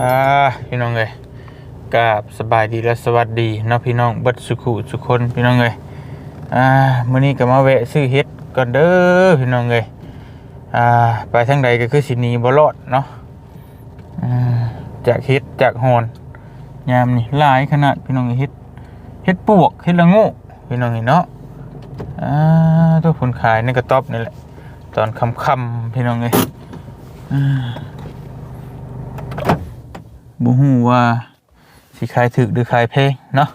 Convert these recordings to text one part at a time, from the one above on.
อ่าพี่น้องเอ้ยกราบสบายดีและสวัสดีเนาะพี่น้องเบิดสุขุสุขคนพี่น้องเอ้ยอ่ามื้อนี้ก็มาแวะซื้อเฮ็ดก่อนเด้อพี่น้องเอ้ยอ่าไปทางใดก็คือสิหนีบ่รอดเนาะอืมจากเฮ็ดจากหอนยามนี่หลายขนาดพี่น้องเฮ็ดเฮ็ดปวกเฮ็ดละงูพี่น้องเอ้ยเนาะอ่าตัวผลขายในกระต๊อบนี่แหละ ตอนค่ำๆพี่น้องเอ้ยอ่า บ่ฮู้ว่าสิขายถึกหรือขายแพงเนาะ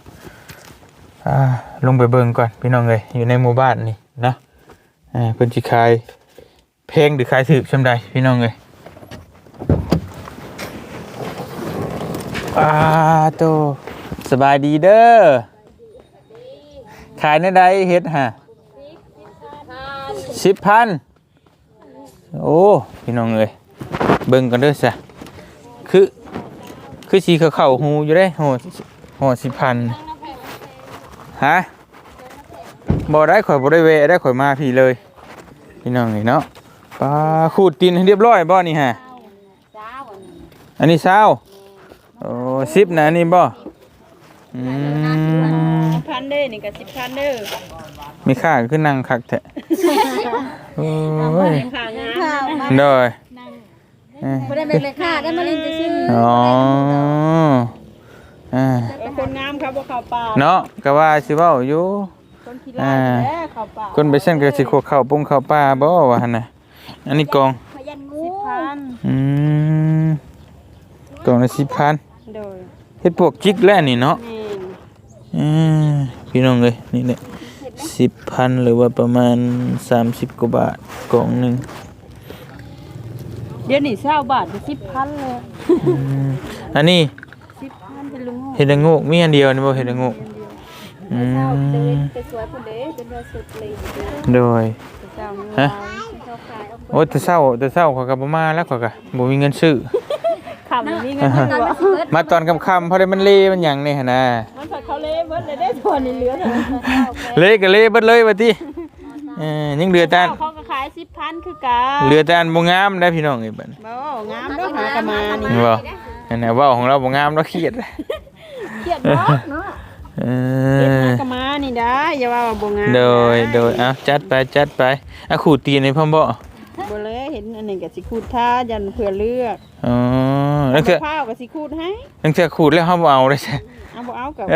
อ่าลงไปเบิ่งก่อนพี่น้องเอ้ยอยู่ในหมู่บ้านนี่เนาะอ่าเพิ่นสิขายแพงหรือขายถึกซำใดพี่น้องเอ้ยอ่าโตสบายดีเด้อขายในใดเฮ็ดฮะสิบพันโอ้พี่น้องเอ้ยเบิ่งกันเด้อซะคือ คือสีเขาเขาหูอยู่ได้โหโหสิพันฮะบ่ได้ข่อยบ่ได้เวะได้ข่อยมาพี่เลย พี่น้องนี่เนาะปลาขูดตีนให้เรียบร้อยบ่นี่ฮะอันนี้เศร้าโอ้สิบนะอันนี้บ่อืมพันเด้อนี่ก็สิบพันเด้อมีค่าขึ้นนั่งคักแท้โอ้ยขางาข้าวโดย เอ้ยบ่ได้เป็นเลยค่ะได้มาลินจะซื้ออ๋ออ่าคนงามครับบ่เข้าป่าเนาะก็ว่าสิเว้าอยู่คนขี้ร้ายแท้เข้าป่าคนไปเส้นก็สิขวเข้าปุ้งเข้าป่าบ่ว่าหั่นน่ะอันนี้กองพยันงูสิบพันอืมกองละสิบพันโดยเฮ็ดพวกจิกแล้วนี่เนาะ แม่นอืมพี่น้องเอ้ยนี่แหละสิบพันหรือว่าประมาณสามสิบกว่าบาทกองหนึ่ง เดี๋ยวนี้เช้าบาทก็สิบพันเลยอืมอันนี้สิบพันเป็นลุงเฮ็ดละโงูมีอันเดียวนี่บ่เฮ็ดละโงูอืมจะสวยพุ่นเด้เป็นว่าสุดเลยโดย เจ้าฮะเขาขายเอาโอ้แต่เช้าแต่เช้าเขาก็บ่มาแล้วเขาก็บ่มีเงินซื้อคำนี้เงินเดือนตอนบ่มาสิเบิดมาตอนค่ำๆเพราะได้มันเละมันหยังนี่หั่นน่ะมันผัดเขาเละเบิดเลยได้ส่วนนี่เหลือเท่านั้นเละก็เละเบิดเลยว่าติเออยังเหลือแต่อันเขาก็ขายสิบพันคือกันเหลือแต่อันบ่งามได้พี่น้องไอ้บัดนี้บ่งามเด้อหากะมานี่บ่อันน่ะเว้าของเราบ่งามเราเครียดเครียดบ่เนาะเอเฮ็ดอหากะมานี่ได้อย่าว่าว่าบ่งามโดยโดยเอาจัดไปจัดไปอะขูดตีนให้พ่อมบ่บ่เลยเห็นอันนี้ก็สิคูดท่ายันเพื่อเลือกอ๋อนั่นคือข้าวก็สิคูดให้นั่นคือขูดแล้วเฮาบ่เอาได้ใช่เอาบ่เอากับ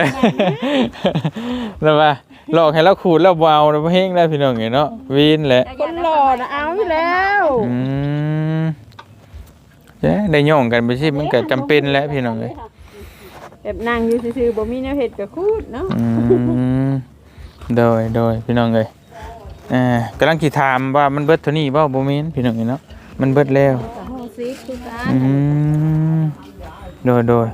แล้วว่า หลอกให้เราขูดแล้วบ่เอาแล้วบ่เฮงแล้วพี่น้องไงเนาะวีนแหละคนหล่อนะเอาอยู่แล้วอืมเจ๊ได้ย่องกันไปสิมันก็จำเป็นแล้วพี่น้องเอ้ยแบบนั่งอยู่ซื่อๆบ่มีแนวเฮ็ดก็คูดเนาะอืมโดยโดยพี่น้องเอ้ยอ่ากำลังสิถามว่ามันเบิดเท่านี้บ่บ่แม่นพี่น้องเอ้ยเนาะมันเบิดแล้วโหสิคือกันอืมโดยโดย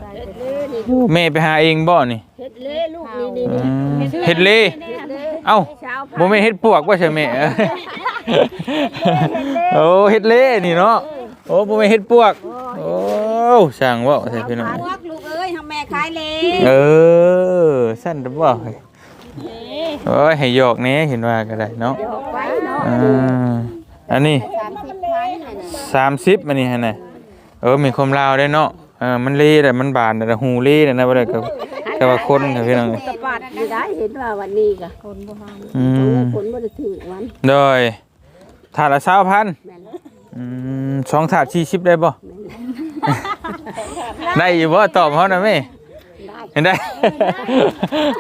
แม่ไปหาเองบ่นี่เฮ็ดเล่ลูกนี่นี่อืมเฮ็ดเลเอ้าบ่แม่นเฮ็ดปวกว่าใช่แม่โอ้เฮ็ดเลนี่เนาะโอ้บ่แม่นเฮ็ดปวก โอ้ช่างเว้าใช่พี่น้องพวกลูกเอ้ยทำแม่ขายเล่เออสั่นเด้อบ่เฮ้ยโอ้ยให้หยอกแหน่เห็นว่าก็ได้เนาะออกไว้เนาะอ่าอันนี้30พันน่ะ30อันนี้หั่นน่ะเออมีความลาวได้เนาะเออมันเลแต่มันบานแต่หูเลแต่นะบ่ได้ก็ก็ว่าคนค่ะพี่น้องตะปาดอยู่ได้เห็นว่าวันนี้ก็คนบ่ฮันอืมคนบ่ได้ถือวันโดยถาดละ20,000แม่นอืมสองถาด40ได้บ่ได้อยู่บ่ตอบเขาหน่อยแม่เห็นได้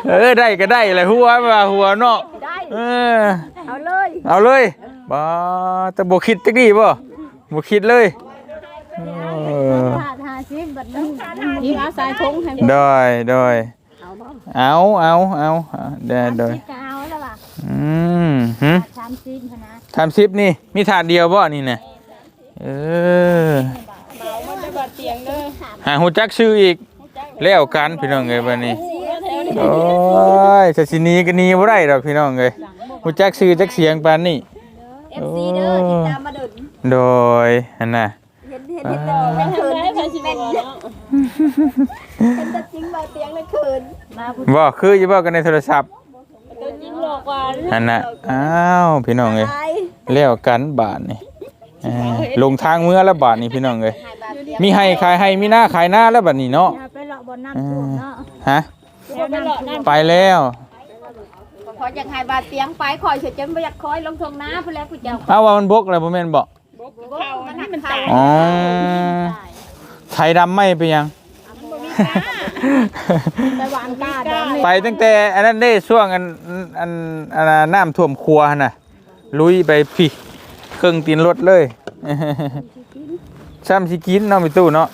เออได้ก็ได้เลยหัวว่าหัวเนาะได้เออ เอาเลยเอาเลยบ่แต่บ่คิดจักดีบ่บ่คิดเลยเออถา ด50บัดนึงยิงเอาสายทงให้โดยโดยเอาบ่เอาเอาเอาเอาเด้อโดยกาวแล้วล่ะอืมหึ30พะนะทำซิปนี่ มีถาดเดียวบ่นี่น่ะเออมันจะบาดเตียงเด้อหาฮู้จักชื่ออีกแล้วกันพี่น้องเอ้ยบัดนี้โอ้ยจะสิหนีก็หนีบ่ได้ดอกพี่น้องเอ้ยฮู้จักชื่อจักเสียงปานนี้ FC เด้อติดตามมาเดินโดยอันน่ะเห็ นเห็นเห็นแต่ไม่คืนให้พาสิบ่เนาะเห็นแต่จริงมาเตียงเลยคืนมาผู้บ่คืออยู่บ่กันในโทรศัพท์ตัวจริงหลอกกว่าอันน่ะอ้าวพี่น้องเอ้ยชายแล้วกันบาทนี่เอ้ยลงทางเมื่อแล้วบาทนี่พี่น้องเอ้ยหายบาดมีให้ขายให้มีหน้าขายหน้าแล้วบัดนี้เนาะอย่าไปเลาะบ่น้ำท่วมเนาะฮะคือบ่ไปเลาะนั่นไปแล้วพออยากให้บาดเตียงไปคอยเฉยจนบ่อยากคอยลงทงน้าเพิ่นแล้วผู้เจ้าเอาว่ามันบกแล้วบ่แม่นบ่บ่ เขาอันนี้มันตายอ๋อไทยดำไม่ไปยัง ไปวางกาดอนนี่ไปตั้งแต่อันนั้นได้ช่วงอันอันอันน้ำท่วมครัวหั่นน่ะ ลุยไปพี่เครื่องตีนรถเลย ซ้ำสิกินเนาะมีตู้เนาะ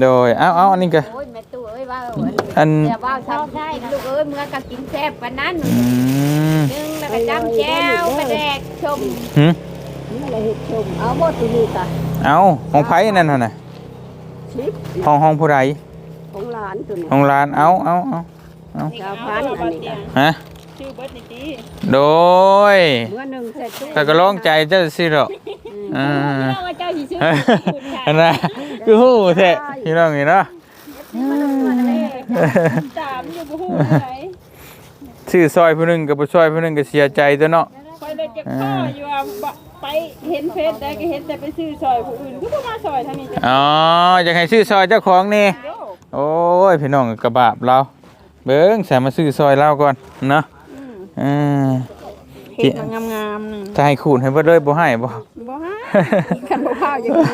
โดยเอาเอาอันนี้ก็โอ้ยแม่ตู้เอ้ยว่าอันแต่ว่าทำได้ลูกเอ้ยเมื่อก็กินแซ่บปานนั้นอืมนึงแล้วก็จำแจ้วไปแดกชมหึ นี่แหละเฮ็ดชมเอาบ่ที่นี่ตาเอาห้องไผนั่นหั่นน่ะชิปห้องห้องผู้ใดของหลานตัวนี้ห้องร้านเอาเอาเอาชาวพันธุ์อันนี้ก็ฮะชื่อเบิดนี่ติโดยเมื่อหนึงใส่ตู้ข้อยก็ลองใจเจ้าสิหรอกอ่าเอาว่าเจ้าสิชื่ออันน่ะคือฮู้แท้พี่น้องนี่เนาะตามอยู่บ่ฮู้ไดชื่อซอยผู้หนึงกับบ่ซอยผู้หนึงก็เสียใจตัวเนาะคอยเลยจะข้ออยู่ว่าบ่ไป เห็นเฟซได้ก็เห็นแต่ไปซื้อซอยผู้อื่นคือบ่มาซอยทางนี้จ้ะอ๋ออยากให้ชื่อซอยเจ้าของนี่ โยโอ้ยพี่น้องกระบาบเรา เบิ่งแสมาซื้อซอยเราก่อนเนาะอืมเห็ดมันงามๆนึงจะให้คูณให้เบิดเลยบ่ให้บ่ บ่ฮะคันบ่พาอย่างนี้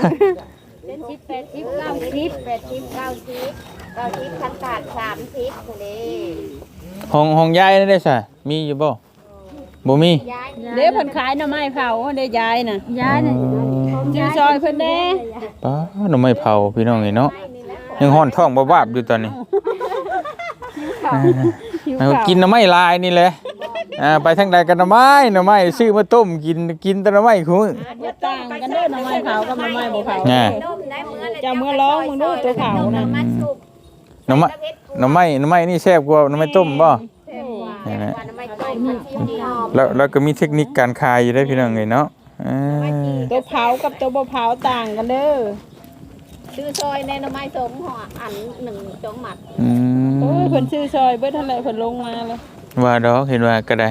เป็นสิบแปดสิบเก้าสิบแปดสิบเก้าสิบเก้าสิบคันขาดสามสิบทะเลห้องห้องยายนั่นได้ซะมีอยู่บ่ บ่มีย้ายเด้เพิ่นขายหน่อไม้เผาได้ยายน่ะย้ายน่ะซื้อซอยเพิ่นแน่ป้าหน่อไม้เผาพี่น้องนี่เนาะยังฮ้อนท้องบ่วาบอยู่ตอนนี้หิวเอาข้าวกินหน่อไม้ลายนี่แหละอ่าไปทางใดกันหน่อไม้หน่อไม้ซื้อมาต้มกินกินแต่หน่อไม้คุ้มอย่าต่างกันเด้อหน่อไม้เผากับหน่อไม้บ่เผาแน่นมได้เมื่อจะเมื่อร้องมึงดูตัวเผานะมาสุกหน่อไม้หน่อไม้หน่อไม้นี่แซ่บกว่าหน่อไม้ต้มบ่ น้ำมันต้มมันชิ้นดีหอมแล้วแล้วก็มีเทคนิคการขายอยู่ได้พี่น้องเลยเนาะอ่าตัวเผากับตัวบ่เผาต่างกันเด้อซื้อซอยในน้ำไม้สมห่ออันหนึ่งจงหมัดอืโอ้มยเพิ่นซื้อซอยเบิดเท่าไหร่เพิ่นลงมาเลยว่าดอกเห็นว่าก็ได้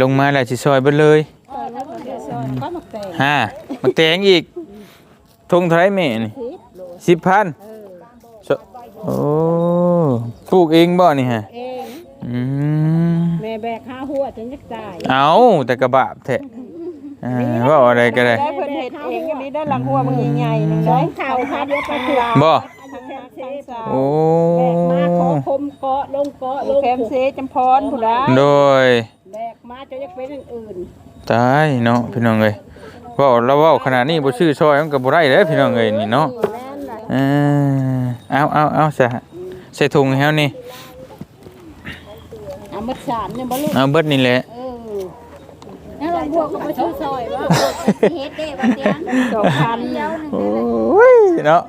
ลงมาแล้วสิซอยเบิดเลยซอยแล้วเพิ่นซื้อซอยก็มักแตงฮะมาแตงอีกทงเท่าไหรแม่นี่สิบพันโอ้ปลูกเองบ่นี่ฮะ เอง อืมแม่แบกห้าหัวจนยักตายเอาแต่กระบาบแท้อ่าว่าอะไรก็ได้ได้เพิ่นเฮ็ดเองก็มีได้หลังหัวมันใหญ่ๆนึงได้ข่าวค่ะเดี๋ยวไปเถื่อบ่ทางแคมเซ่สาวโอ้แบกมาขอคมเกาะลงเกาะลงแคมเซ่จำพรผู้ใดโดย แบกมาจะยักเป็นอย่างอื่นตายเนาะพี่น้องเอ้ยเว้าเราเว้าขนาดนี้บ่ชื่อซอยมันก็บ่ได้เด้อพี่น้องเอ้ยนี่เนาะเออเอาเอาเอาใส่ใส่ถุงให้เฮานี่ เอามาสามเนี่ยบ่ลูกเอาเบิดนี่แหละ เออแล้วเราบวกกับมาซื้อซอยว่าเฮ็ดได้ว่าเตียงสองพันโอ้ยเนาะ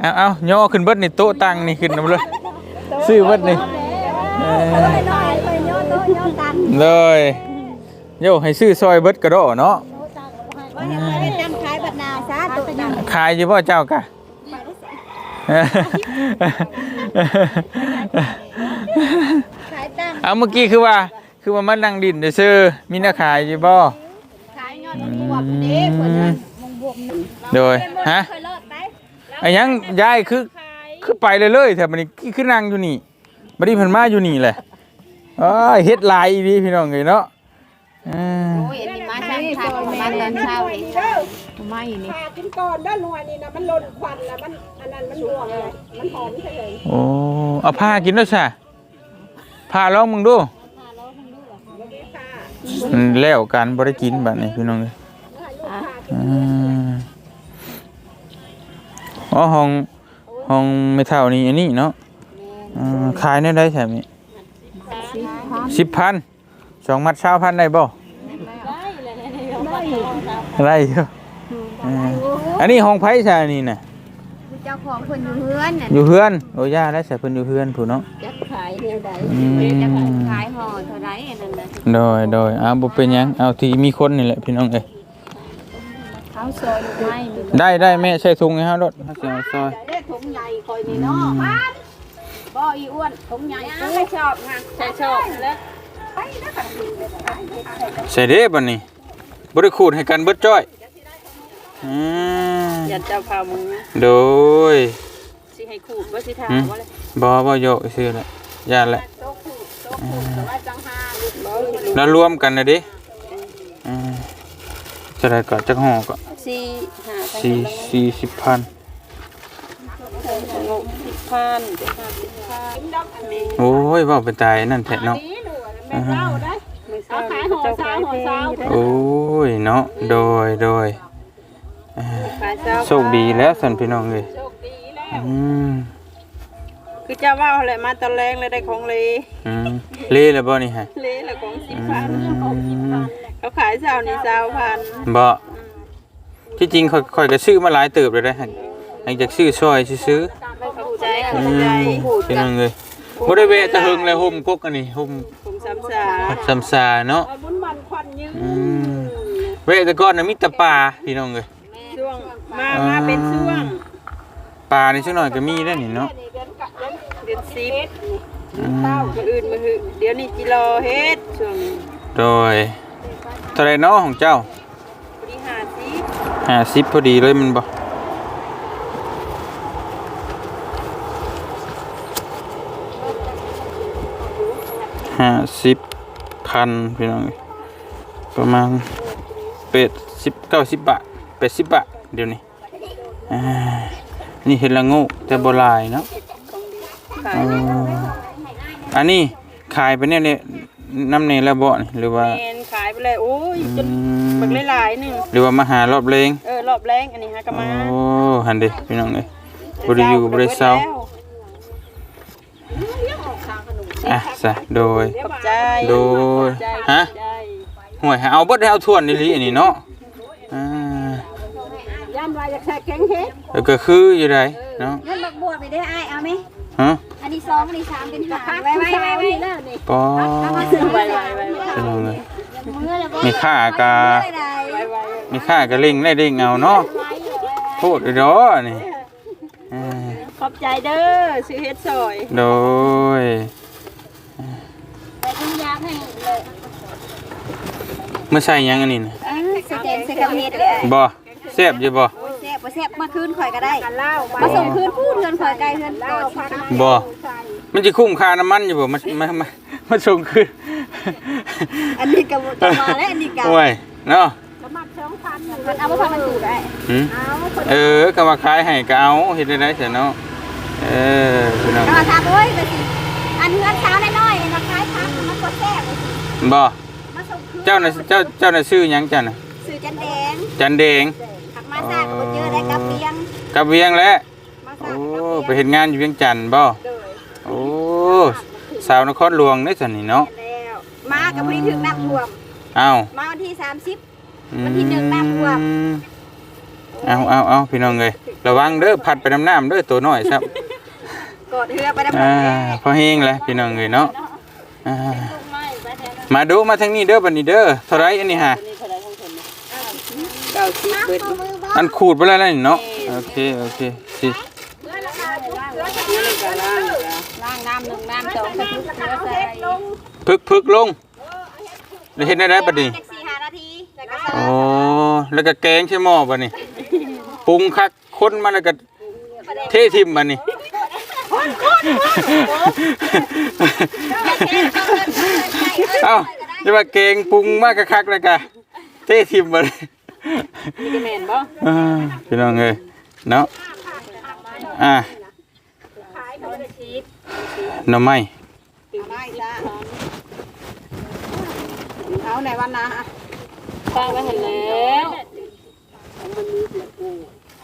เอาเอาย่อขึ้นเบิดนี่โต๊ะตั้งนี่ขึ้นนำเลยซื้อเบิดนี่เออน้อยไปย่อโตย่อตันเลยโยให้ซื้อซอยเบิดกระโดดเนาะว่ายังไงจำขายบัตรนาซาตัวนั้นขายอยู่บ่เจ้ากะขายตั้ง เอาเมื่อกี้คือว่า คือว่ามันนั่งดินซื่อๆมีหน้าขายอยู่บ่ขายยอดบวกเด้เพิ่นมงบวกนึงโดยฮะเคยเลิศไปไอ้หยังยายคือคือไปเลยเลยๆแถวบัดนี้คือนั่งอยู่นี่บัดนี้เพิ่นมาอยู่นี่แหละอ้ายเฮ็ดหลายอีหลีพี่น้องเอ้ยเนาะอ่าโอ้ยอันนี้มาช่างขายประมาณตอนเช้านี่ไม่นี่ขากินก่อนด้านหน่วยนี่นะมันลนควันแล้วมันอันนั้นมันห่วงเลยมันหอมใช่เลยโอ้เอาผ้ากินด้วยซะ ผ้าลองมึงดูมันแล้วกันบ่ได้กินบัดนี้พี่น้องเอ้ยอ่าอ๋อห้องห้องไม่เท่านี้อันนี้เนาะอ่าขายได้ได้ใช่ไหมสิบพันสองมัดเช้าพันได้บ่ได้อยู่อ่าอันนี้ห้องไผ่ใช่นี่น่ะเจ้าของเพิ่นอยู่เฮือนน่ะอยู่เฮือนโอ้ย่าได้ใส่เพิ่นอยู่เฮือนผู้เนาะจะขาย แนวใดอืจะมขายห่อเท่าไรอันนั้นน่ะโดยโดยอ้าวบ่เป็นหยังเอาที่มีคนนี่แหละพี่น้องเอ้ยเขาซอยลูกไม้มีได้ได้แม่ใส่ถุงให้เฮารถเฮาสิเอาซอย ได้ถุงใหญ่คอยนี่เนาะบ้านบ่อีอ้วนถุงใหญ่ไม่ชอบงานใช่ชอบแล้วใส่เด้บัดนี้บ่ได้ขูดให้กันเบิดจ้อยอืมอย่าเจ้าพามึงโดยสิให้ขูดว่าสิถามหืมว่าเลยบ่บ่โยกซื่อแหละ ย่านแหละโต๊ะผูกโต๊ะผูกแต่ว่าจังห้าลูกบ่รู้แล้วรวมกันนะดิอืมจะได้ก็จักห่อก็สี่ห้าสี่สี่สิบพันงกสิบพันห้าสิบพันดอกอันนี้โอ้ยเว่าเป็นตายนั่นแท้เนาะ นี่หนูแม่เจ้าได้มือเศร้าเอาขายห่อเศร้าห่อเศร้าโอ้ยเนาะโดยโดยอ่าขายเจ้าโชคดีแล้วสันพี่น้องเลยโชคดีแล้ว อืม คือเจ้าว่าอะไรมาตอนแรงเลยได้ของเลอืมเล่แล้วบ่นี่ฮะเลละของสิบอืพันมเขาขายเจ้านี่เจ้าพันบ่ที่จริงค่อยค่อยก็ซื้อมาหลายเติบเลยได้ฮะหลังจากซื้อซอยซื้อเข้าใจๆเข้าอืใจมพี่น้องเลยบ่ได้แวะแตะหึงเลยห่มกกอันนี้ห่มผมซ้ำซาซ้ำซาเนาะบุญมันควันยืนอืมเวะแต่ก่อนน่ะมีแต่ปลาพี่น้องเลยช่วงมามาเป็นช่วงปลานี่สักหน่อยก็มีได้วนี่เนาะเดือน สิบอืมมืออื่นมือหือเดี๋ยวนี้จิรอเฮ็ดช่วงนี้โดยเท่าไรเนาะของเจ้าบริหาสิบห้าสิบพอดีเลยมันบ่ห้าสิบพันพี่น้องประมาณเป็ดสิบเก้าสิบบาทเป็ดสิบบาทเดี๋ยวนี้นี่เห็ดละงูแต่โบหลายเนาะ อ๋ออันนี้ขายไปเนี่ยเนี่ยน้ำเนยแล้วบ่นี่หรือว่า แมนขายไปเลยโอ้ยจนอืมบักหลายๆหนึ่งหรือว่ามาหารอบเลงเออรอบแรงอันนี้ฮะก็โอ้มาหันเด้พี่น้องเอ้ยบ่ได้อยู่บ่ได้เศร้าอะซะโดย ขอบใจโดยใจฮะใจห่วยให้เอาเบิดให้เอาทวนนี่ลิอันนี้เนาะอ่าย่านวายอยากใช้แกงเฮ็ดแล้วก็คืออยู่ไดเนาะเงินบักบวชไปได้อ้ายเอาไหม ฮะอันนี้สองอันนี้สามเป็นหาไว้ไว้ไว้ไว้แล้วนี่ปอไวไวไวพี่น้องเอ้ยมือแล้วบ่มีค่ากะไวไวมีค่าก็เร่งได้เร่งเอาเนาะโทษอีดอนี่อ่าขอบใจเด้อซื้อเฮ็ดซอยโดยไปกินยาให้เลยเมื่อใส่หยังอันนี้น่ะอ่าใส่แกงใส่กระเฮ็ดเลยบ่แซ่บอยู่บ่โอ้ยแซ่บบ่แซ่บมาคืนข่อยก็ได้ มาส่งคืนพูดเงินข่อยไกลเงินต่อสิครับบ่มันจะคุ้มค่าน้ำมันอยู่บ่มามามามาส่งคืนอันนี้ก็บ่ต้องมาแล้วอันนี้ก็โอ้ยเนาะมันเอาบ่พอมันถูกได้หืมเออก็มาขายให้ก็เอาเฮ็ดได้ได๋ซะเนาะเออพี่น้องเอามาทำเอ้ยไปสิอันเงินเช้าน้อยๆเนี่ยมาขายพักมันก็แซ่บไปสิบ่มาส่งคืนเจ้าน่ะเจ้าเจ้าน่ะชื่อหยังจ้ะน่ะสื่อจันแดงจันแดงขับมาสร้างบ่เจอได้กับ เบียงกับเวียงแล้วมาสร้าโอ้งกับไปเบียงเฮ็ดงานอยู่เวียงจันทน์บ่โดยโอ้สาวนครหลวงได้ซั่นนี่เนาะแล้วมากับบ่ได้ถึงน้ำท่วม อ้าวมาวันที่ 30 วันที่หนึ่งน้ำท่วมอืมเอาเอาเอาพี่น้องเอ้ยระวังเด้อพัดไปน้ำน้ำเด้อตัวน้อยครับกอดเรือไปดำอ่าน้ำพอเฮงแล้วพี่น้องเอ้ยเนาะอ่ามาดูมาทางนี้เด้อบัดนี้เด้อเท่าไรอันนี้ฮะ เก้าสิบเบิดอันขูดไปแล้วนี่เนาะ โอเค โอเคสินี่เลยก็ล่างจ้ะล้างน้ำหนึ่งน้ำสองกระทุกเรือใส่พึกพึกลงได้เห็นได้ได้บัดนี้จักสี่ห้านาทีแล้วก็โอ้แล้วก็แกงใช่หม้อบัดนี้ปรุงคักคนมาแล้วก็เททิมบัดนี้เอ้าจะว่าแกงปรุงมากคักๆแล้วก็เททิมบัดนี้นี่ก็แม่นบ่อ่าพี่น้องเอ้ย เนาะอ่าหน่อไม้ได้จ้าเอาไหนวันนะตั้งไว้ให้แล้ว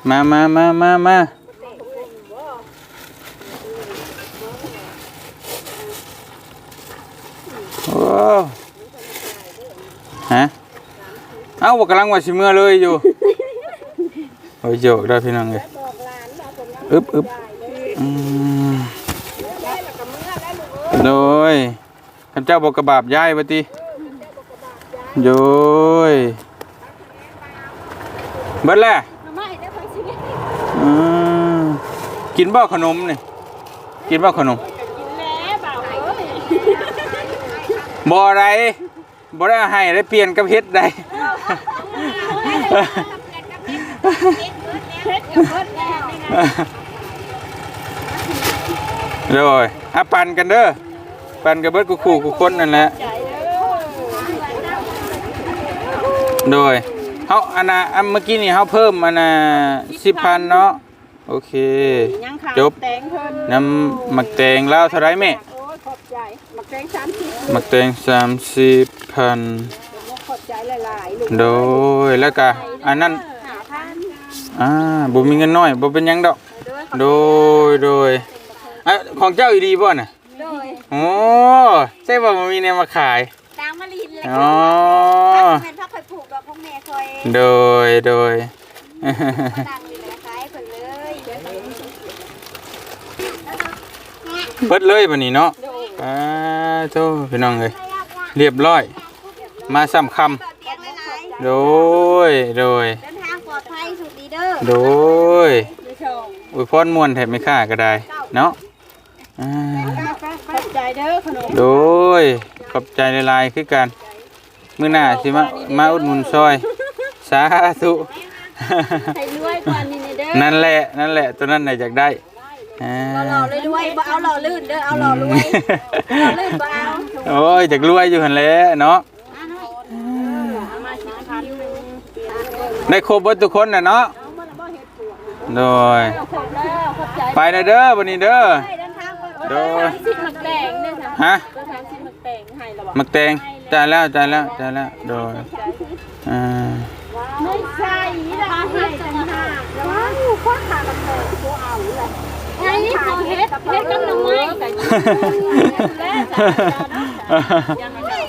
มามามามามาโอ้ฮะ เอ้าบอกกำลังว่าสิเมื่อเลยอยู่ โอ้ยโยกได้พี่น้องเลยอึบอึบโดยข้าเจ้าบอกกระบาบย้ายไปติโดยเบิดแล้วอืมกินบ่ขนมนี่กินบ่ขนมแล้วเปล่อ้ยบ่อะไรบ่ได้ให้ได้เปลี่ยนกับเฮ็ดได้ โดยอะปั่นกันเด้อปั่นกับเบิดกูขู่กูคนนั่นแหละโดยเฮาอันน่ะอันเมื่อกี้นี่เฮาเพิ่มอันน่ะ10,000เนาะโอเค จบน้ำหมักแตงแล้วเท่าไรแม่โอ้ยขอบใจมักแตงสามสิบหมักแตงสามสิบพันโดยแล้วก็อันนั้น อ่าบ่มีเงินน้อยบ่เป็นหยังดอก โดยโดยอะของเจ้าอีดีบ่น่ะโดยโอ้ใช่ว่ามันมีแนวมาขาย ตามมาลินเลยอ๋อเป็นพักคอยผูกกับพวกแม่คอยโดยโดย ดังเลยนะคายเพิ่นเลยเบิดเลยบัดนี้เนาะอ่าโตพี่น้องเอ้ยเรียบร้อย มาสำคำเตียงหลายโดยโดยๆเโดยดูชมอวยพรม่วนแทบไม่ค่าก็ได้ เนาะอ่าขอบใจเด้อขนมโดยขอบใจหลายๆคือกันมื้อหน้าสิมามาอุดหนุนซอย สาธุให้รวยกว่านี้นี่เด้อนั่นแหละนั่นแหละตัวนั้นน่ะอยากได้อ่าหล่อเลยด้วยบ่เอาหล่อลื่นเด้อเอาหล่อรวยหล่อลื่นบ่เอาโอ้ยอยากรวยอยู่หั่นแหละเนาะเอามาสิพันหนึ่งได้ครบเบิดทุกคนน่ะเนาะ โดยขอบแล้วขอบใจไปนะเด้อวันนี้เด้อเดินทางปลอดภัยโดยสิมักแตงเนี่ยค่ะฮะตัวทางสิมักแตงให้ละบ่มักแตงจ่ายแล้วจ่ายแล้วจ่ายแล้วโดยอ่าไม่ใช่ละให้จังหากว้าวข้อขากับเธอกูเอาเลยไงนี่เขาเฮ็ดเฮ็ดกับหน่อไม้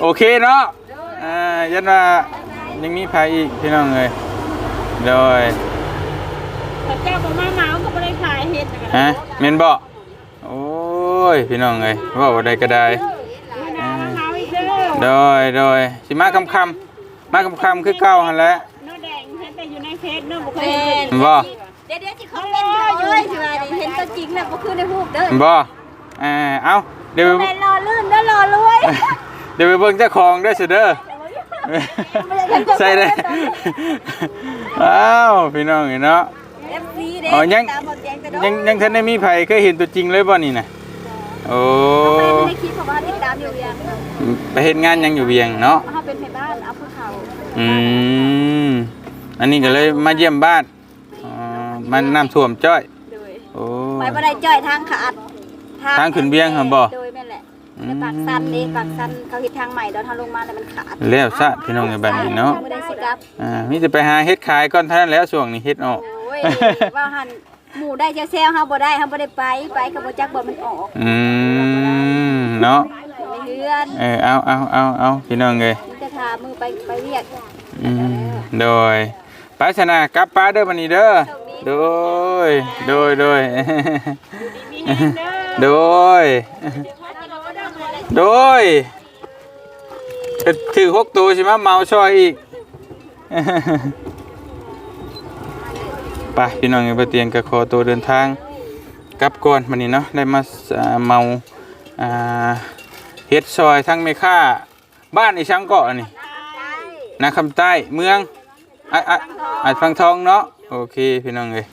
โอเคเนาะอ่ายันว่ายังมีภัยอีกพี่น้องเลยโดย พระเจ้าบ่มาหนาวก็บ่ได้ขายเฮ็ดฮะเมนบอกโอ้ยพี่น้องเลยเว่าบ่ได้ก็ได้หนาวหนาวอีกเด้อโดยโดยสิมาคำคำๆมาคำคำๆคือเก่าหันแหล้วน้อแดงเฮ็ดแต่อยู่ในเฟซเนาะบ่เคยเห็นบ่เดี๋ยวเดี๋ยวสิเขาเป็นอยู่เลยสิว่านี่เห็นตัวจริงแล้วบ่คือในรูปเด้อบ่อ่าเอ้าเดี๋ยวไป แม่รอลื่นเด้อรอรวย เดี๋ยวไปเบิ่งเจ้าของเด้วยเสยเด้อ ใส่ได้ อ้าว พี่น้องเห็นเนาะ FC เด้อ๋อยัง ตามบ่แจ้งแต่ดอกยังยังทันได้มีไผเคยเห็นตัวจริงเลยบ่นี่น่ะโอ้ไม่ได้คิดเพราะว่าติดตามอยู่อย่างไปเฮ็ดงานยังอยู่เวียงเนาะเฮาเป็นแม่บ้านเอาภูเขาอืมอันนี้ก็เลยมาเยี่ยมบ้านอ๋อมันน้ำท่วมจ้อยโอ้ ไปบ่ได้จ้อยทางขาดทางขึ้นเวียงหั่นบ่โดยแม่นแหละในปากสันนี่ปากสันเขาเฮ็ดทางใหม่เดี๋ยวทางลงมาแล้วมันขาดแล้วซะพี่น้องในบ้านนี้เนาะบ่ได้สิกลับอ่ามีแต่ไปหาเฮ็ดขายก่อนเท่านั้นแล้วช่วงนี้เฮ็ดออกโอ้ยว่าหันหมู่ได้แซวๆเฮาบ่ได้เฮาบ่ได้ไปไปก็บ่จักบ่มันออกอืมเนาะในเฮือนเออเอาเอาเอาเอาพี่น้องเอ้ยมีแต่ทามือไปไปเรียกอืมโดยไปชนะกลับป้าเด้อวันนี้เด้อโดยโดยโดยมีแฮงเด้อโดยโดยจะถือหกตัวใช่ไหมเมาช่อยอีก ไปพี่น้องอย่าไปเตียงกับคอตัวเดินทางกลับก่อนวันนี้เนาะได้มาเมาเฮ็ดซอยทั้งเมค่าบ้านอีช่างเกาะนี่นาคำใต้เมืองอะอะอาจฟังทองเนาะโอเคพี่น้องเลย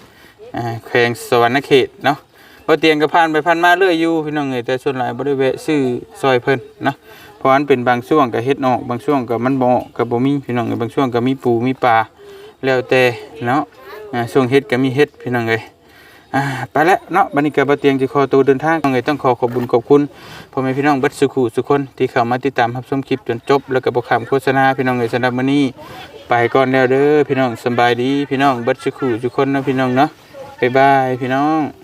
แขวงสวรรณเขตเนาะพอเตียงก็ผ่านไปผ่านมาเรื่อยอยู่พี่น้องเอ้ยแต่ส่วนหลายบ่ได้แวะซื้อซอยเพิ่นนะเพราะมันเป็นบางช่วงก็เฮ็ดออกบางช่วงก็มันบ่อกก็บ่มีพี่น้องเอ้ยบางช่วงก็มีปูมีปลาแล้วแต่เนาะ อ่าช่วงเฮ็ดก็มีเฮ็ดพี่น้องเอ้ยอ่าไปแล้วเนาะบัดนี้ก็บ่เตียงสิขอตัวเดินทางน้องเอ้ยต้องขอขอบคุญขอบคุณพ่อแม่พี่น้องเบิดสุขุสุคนที่เข้ามาติดตามรับชมคลิปจนจบ แล้วก็บ่ข้ามโฆษณาพี่น้องเอ้ยสำหรับมื้อนี้ไปก่อนแล้วเด้อพี่น้องสำบายดีพี่น้องเบิดสุขุสุคนเนาะพี่น้องเนาะบ๊ายบายพี่น้อง